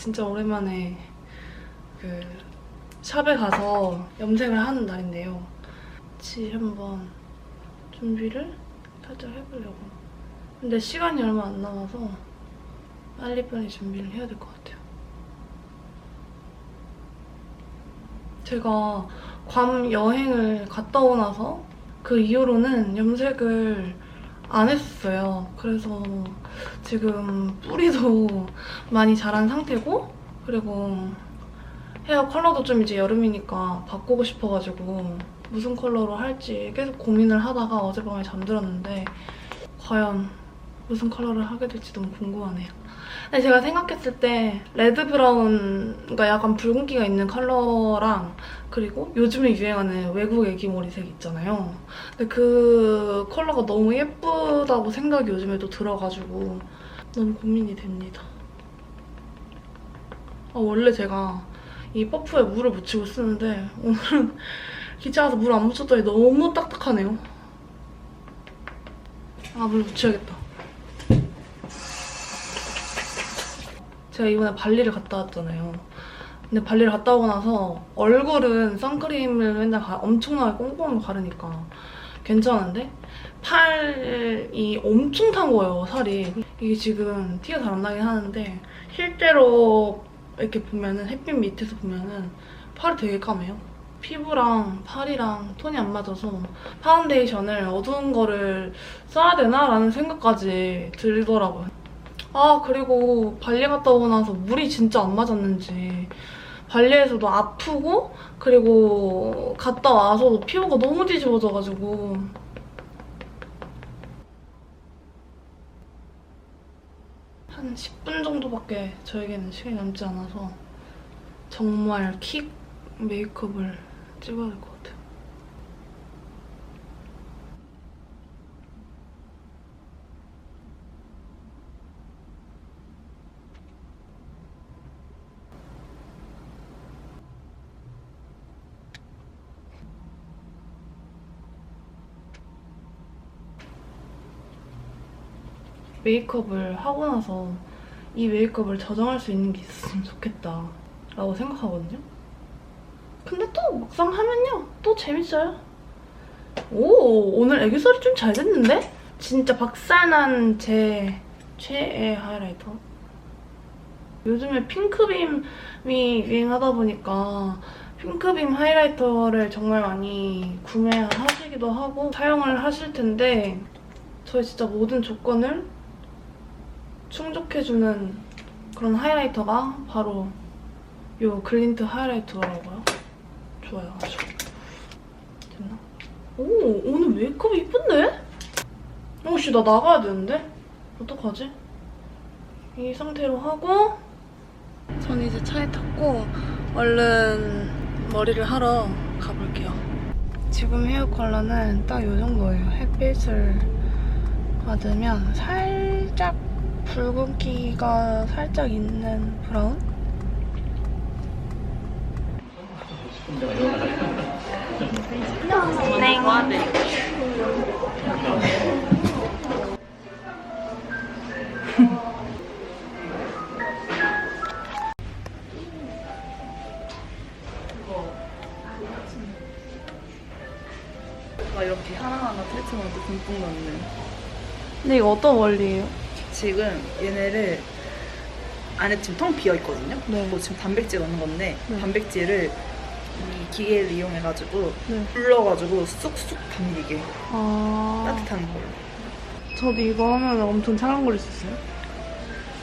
진짜 오랜만에 그 샵에 가서 염색을 하는 날인데요. 같이 한번 준비를 살짝 해보려고. 근데 시간이 얼마 안 남아서 빨리빨리 준비를 해야 될 것 같아요. 제가 괌 여행을 갔다 오고 나서 그 이후로는 염색을 안 했어요. 그래서 지금 뿌리도 많이 자란 상태고 그리고 헤어 컬러도 좀 이제 여름이니까 바꾸고 싶어가지고 무슨 컬러로 할지 계속 고민을 하다가 어젯밤에 잠들었는데 과연 무슨 컬러를 하게 될지 너무 궁금하네요. 근데 제가 생각했을 때 레드 브라운, 그러니까 약간 붉은기가 있는 컬러랑 그리고 요즘에 유행하는 외국 애기 머리색 있잖아요. 근데 그 컬러가 너무 예쁘다고 생각이 요즘에도 들어가지고 너무 고민이 됩니다. 아, 원래 제가 이 퍼프에 물을 묻히고 쓰는데 오늘은 귀찮아서 물 안 묻혔더니 너무 딱딱하네요. 아, 물 묻혀야겠다. 제가 이번에 발리를 갔다 왔잖아요. 근데 발리를 갔다 오고 나서 얼굴은 선크림을 맨날 가- 엄청나게 꽁꽁 바르니까 괜찮은데 팔이 엄청 탄 거예요, 살이. 이게 지금 티가 잘 안 나긴 하는데 실제로 이렇게 보면은 햇빛 밑에서 보면은 팔이 되게 까매요. 피부랑 팔이랑 톤이 안 맞아서 파운데이션을 어두운 거를 써야 되나 라는 생각까지 들더라고요. 아 그리고 발리 갔다 오고 나서 물이 진짜 안 맞았는지 발리에서도 아프고 그리고 갔다 와서도 피부가 너무 뒤집어져가지고 한 10분 정도밖에 저에게는 시간이 남지 않아서 정말 킥 메이크업을 찍어야 될 것 같아요. 메이크업을 하고 나서 이 메이크업을 저장할 수 있는 게 있었으면 좋겠다 라고 생각하거든요. 근데 또 막상 하면요 또 재밌어요. 오 오늘 애교살이 좀 잘 됐는데? 진짜 박살난 제 최애 하이라이터. 요즘에 핑크빔이 유행하다 보니까 핑크빔 하이라이터를 정말 많이 구매하시기도 하고 사용을 하실 텐데 저의 진짜 모든 조건을 충족해주는 그런 하이라이터가 바로 이 글린트 하이라이터더라고요. 좋아요. 아주. 됐나? 오, 오늘 메이크업 이쁜데? 어씨, 나 나가야 되는데? 어떡하지? 이 상태로 하고 전 이제 차에 탔고 얼른 머리를 하러 가볼게요. 지금 헤어 컬러는 딱 이 정도예요. 햇빛을 받으면 살짝 붉은기가 살짝 있는 브라운? 막 이렇게 하나하나 세팅하고 듬뿍 넣는. 근데 이거 어떤 원리예요? 지금 얘네를 안에 지금 텅 비어 있거든요. 네. 뭐 지금 단백질 넣는 건데 네. 단백질을 이 기계를 이용해가지고 네. 불러가지고 쑥쑥 담기게 아, 따뜻한 걸로 저도 이거 하면 엄청 걸릴 수 있어요?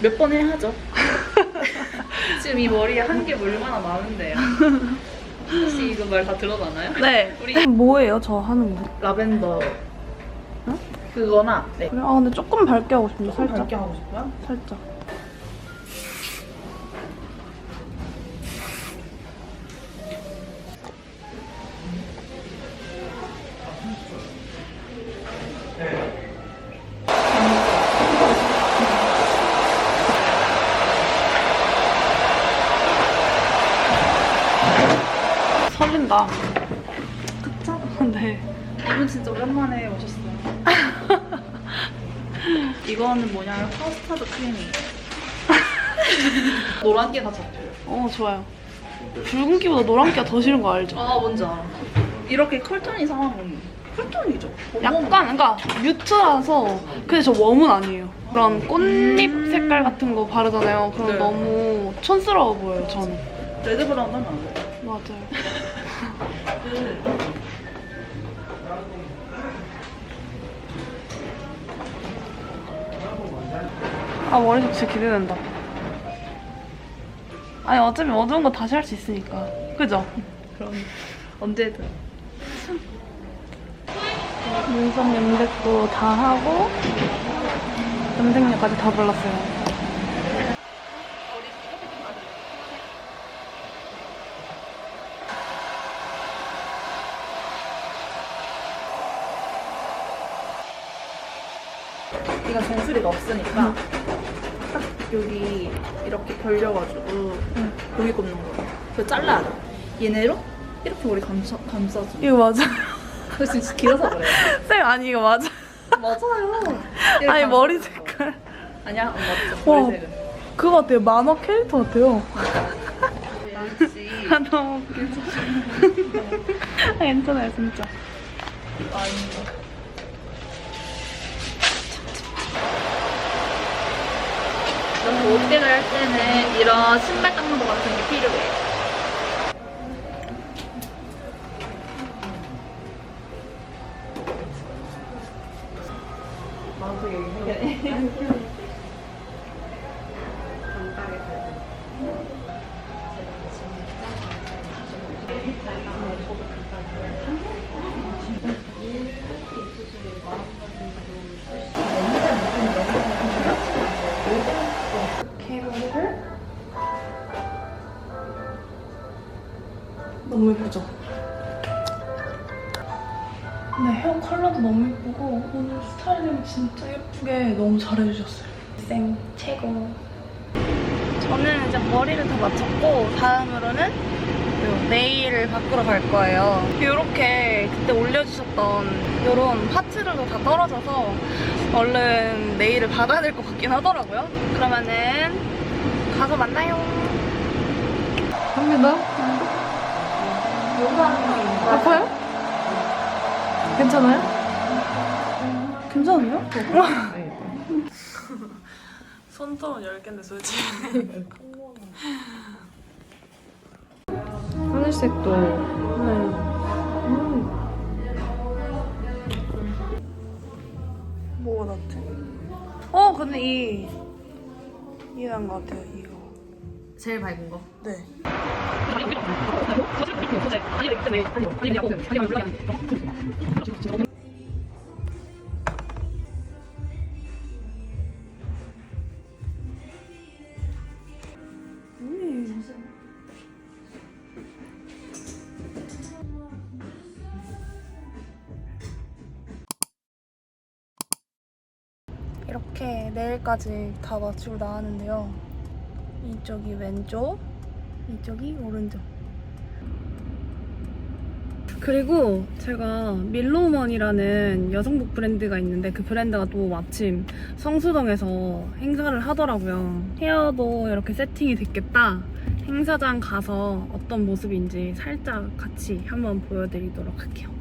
몇 번 해야 하죠. 지금 이 머리에 한게 얼마나 많은데요. 혹시 이거 말 다 들어봤나요? 네. 우리 뭐예요, 저 하는 거? 라벤더 그거나 네. 그래? 아, 근데 조금 밝게 하고 싶은데, 조금 살짝. 밝게 하고 싶어요? 살짝. 설렌다. 그쵸? 네. 이분 진짜 오랜만에 오셨어요. 이거는 뭐냐면 커스터드 크림이에요. 노란기가 잡혀요. 어 좋아요. 붉은기보다 노란기가 더 싫은 거 알죠? 아 뭔지 알아. 이렇게 컬톤 이 상한 건 컬톤이죠. 약간 그러니까 뮤트라서 근데 저 웜은 아니에요. 그런 꽃잎 색깔 같은 거 바르잖아요. 그럼 네. 너무 촌스러워 보여요 저는. 레드 브라운은 안 돼. 맞아요. 아 머리색 진짜 기대된다. 아니 어차피 어두운 거 다시 할 수 있으니까. 그죠? 그럼 언제든. 눈썹 염색도 다 하고 염색약까지 다 발랐어요. 이가 정수리가 없으니까 딱 여기 이렇게 벌려가지고 여기 꼽는 거예요. 그래서 잘라야 돼. 얘네로 이렇게 머리 감싸, 감싸줘. 이거 맞아. 그래서 진짜 길어서 그래. 쌤 아니 이거 맞아. 맞아요. 아니 머리 색깔. 아니야, 안 맞죠. 와. 머리 색은. 그거 같아요. 만화 캐릭터 같아요. 역시. 아 너무 웃겨. 아, 괜찮아요 진짜. 아니. 그 옷대를 할 때는 이런 신발 닦는 거 같은 게 필요해. 너무 예쁘죠? 네, 헤어 컬러도 너무 예쁘고 오늘 스타일링 진짜 예쁘게 너무 잘해주셨어요. 쌤 최고. 저는 이제 머리를 다 마쳤고 다음으로는 요 네일을 바꾸러 갈 거예요. 이렇게 그때 올려주셨던 이런 파츠들도 다 떨어져서 얼른 네일을 받아야 될 것 같긴 하더라고요. 그러면은 가서 만나요. 갑니다. 아파요? 괜찮아요? 괜찮아요? 손톱은 10개인데 솔직히 하늘색도 뭐가 낫지? 어 근데 이 나은 것 같아요 이거 제일 밝은 거. 네 이렇게 내일까지 다 맞추고 나왔는데요. 이쪽이 왼쪽, 이쪽이 오른쪽. 그리고 제가 밀로먼이라는 여성복 브랜드가 있는데 그 브랜드가 또 마침 성수동에서 행사를 하더라고요. 헤어도 이렇게 세팅이 됐겠다. 행사장 가서 어떤 모습인지 살짝 같이 한번 보여드리도록 할게요.